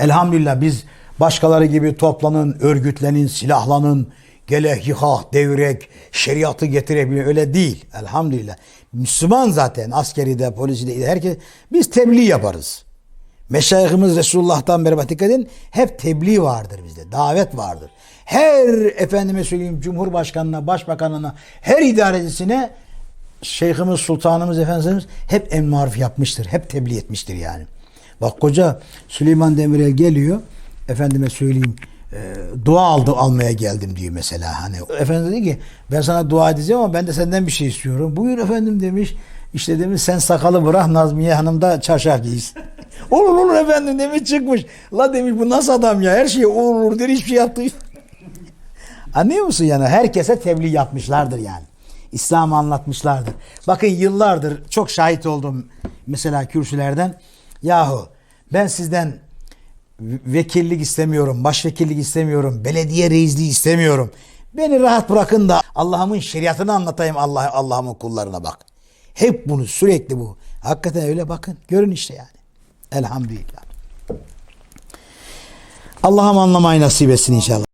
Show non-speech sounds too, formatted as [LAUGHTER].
Elhamdülillah biz başkaları gibi toplanın, örgütlenin, silahlanın, gele hikah, devrek, şeriatı getirebilir. Öyle değil. Elhamdülillah. Müslüman zaten askeri de, polisi de, herkes biz tebliğ yaparız. Meşayihimiz Resulullah'tan beri dikkat edin hep tebliğ vardır bizde. Davet vardır. Her efendime söyleyeyim Cumhurbaşkanına, Başbakanına, her idarecisine Şeyhimiz, Sultanımız, Efendimiz hep emr maruf yapmıştır. Hep tebliğ etmiştir yani. Bak koca Süleyman Demirel geliyor. Efendime söyleyeyim e, dua aldı almaya geldim diyor mesela. Hani Efendimiz dedi ki ben sana dua edeceğim ama ben de senden bir şey istiyorum. Buyur efendim demiş. İşte demiş sen sakalı bırak Nazmiye Hanım da çarşaf giysin. [LAUGHS] olur olur efendim demiş çıkmış. La demiş bu nasıl adam ya her şey olur olur der hiçbir şey yaptı. [LAUGHS] Anlıyor musun yani? Herkese tebliğ yapmışlardır yani. İslam'ı anlatmışlardır. Bakın yıllardır çok şahit oldum mesela kürsülerden. Yahu ben sizden vekillik istemiyorum, başvekillik istemiyorum, belediye reisliği istemiyorum. Beni rahat bırakın da Allah'ımın şeriatını anlatayım Allah Allah'ımın kullarına bak. Hep bunu sürekli bu. Hakikaten öyle bakın. Görün işte yani. Elhamdülillah. Allah'ım anlamayı nasip etsin inşallah.